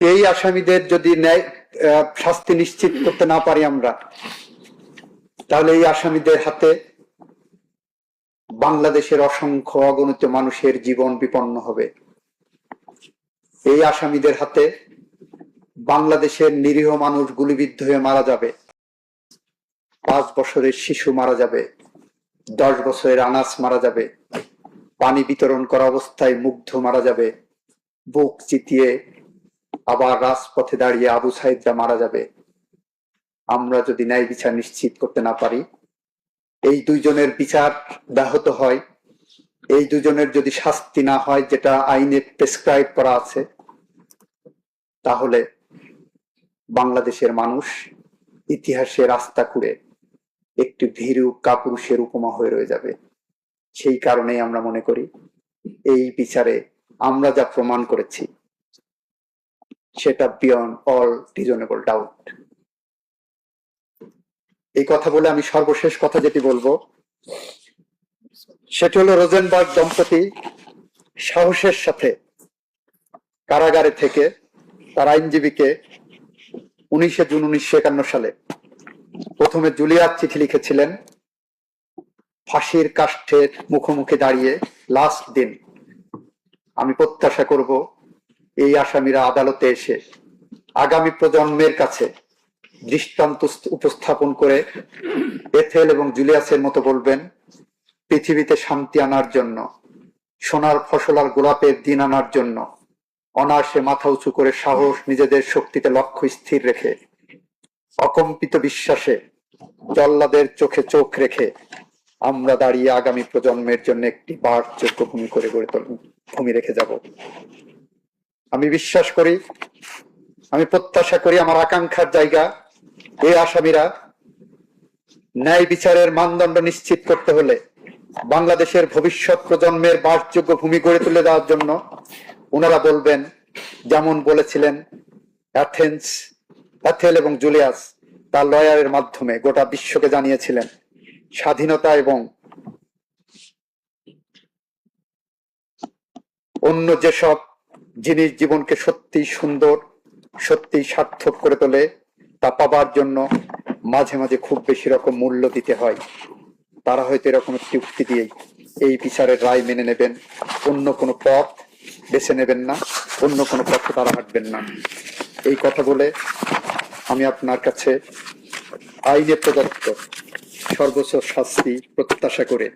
এই আসামিদের যদি ন্যায় শাস্তি নিশ্চিত করতে না পারি আমরা, তাহলে এই আসামিদের হাতে বাংলাদেশের অসংখ্য অগণিত মানুষের জীবন বিপন্ন হবে। এই আসামিদের হাতে বাংলাদেশের নিরীহ মানুষ গুলিবিদ্ধ হয়ে মারা যাবে। পাঁচ বছরের শিশু মারা যাবে। দশ বছরের আনাস মারা যাবে। পানি বিতরণ করা অবস্থায় মুগ্ধ মারা যাবে। বুক চিতিয়ে আবার রাজপথে দাঁড়িয়ে আবু সাইদরা মারা যাবে। আমরা যদি ন্যায় বিচার নিশ্চিত করতে না পারি, এই দুইজনের বিচার ব্যাহত হয়। এই দুজনের যদি শাস্তি না হয়, যেটা আইনে প্রেসক্রাইব করা আছে, তাহলে বাংলাদেশের মানুষ ইতিহাসে রাস্তা খুঁড়ে একটি ভীরু কাপুরুষের উপমা হয়ে রয়ে যাবে। সেই কারণেই আমরা মনে করি, এই বিচারে আমরা যা প্রমাণ করেছি সেটা বিয়ন্ড অল রিজনেবল ডাউট এই কথা বলে আমি সর্বশেষ কথা যেটি বলব, সেটি হলো রোজেনবার্গ দম্পতি সাহসের সাথে কারাগারে থেকে তার আইনজীবীকে উনিশে জুন উনিশশো একান্ন সালে প্রথমে জুলিয়ার চিঠি লিখেছিলেন, ফাঁসির কাষ্ঠের মুখোমুখি দাঁড়িয়ে, লাস্ট দিন আমি প্রত্যাশা করব এই আসামিরা আদালতে এসে আগামী প্রজন্মের কাছে দৃষ্টান্ত উপস্থাপন করে এথেল এবং জুলিয়াসের মতো বলবেন, পৃথিবীতে শান্তি আনার জন্য, সোনার ফসল আর গোলাপের দিন আনার জন্য, অনায়াসে মাথা উঁচু করে সাহস নিজেদের শক্তিতে লক্ষ্য স্থির রেখে, অকম্পিত বিশ্বাসে জল্লাদের চোখে চোখ রেখে আমরা দাঁড়িয়ে আগামী প্রজন্মের জন্য একটি বারযোগ্য ভূমি করে গড়ে তোল ভূমি রেখে যাব। আমি বিশ্বাস করি, আমি প্রত্যাশা করি আমার আকাঙ্ক্ষার জায়গা এই আসামিরা ন্যায় বিচারের মানদণ্ড নিশ্চিত করতে হলে বাংলাদেশের ভবিষ্যৎ প্রজন্মের বাসযোগ্য ভূমি গড়ে তুলে দেওয়ার জন্য ওনারা বলবেন, যেমন বলেছিলেন অ্যাথেন্স, অ্যাথেল এবং জুলিয়াস তার লয়ারের মাধ্যমে গোটা বিশ্বকে জানিয়েছিলেন স্বাধীনতা এবং অন্য যেসব জিনিস জীবনকে সত্যি সুন্দর সত্যি সার্থক করে তোলে, তা পাবার জন্য মাঝে মাঝে খুব বেশি রকম মূল্য দিতে হয়। তারা হয়তো এরকম একটি উক্তি দিয়েই এই বিচারের রায় মেনে নেবেন। অন্য কোনো পথ বেছে নেবেন না, অন্য কোনো পথে তারা হাঁটবেন না। এই কথা বলে আমি আপনার কাছে আইনে প্রদত্ত সর্বোচ্চ শাস্তি প্রত্যাশা করে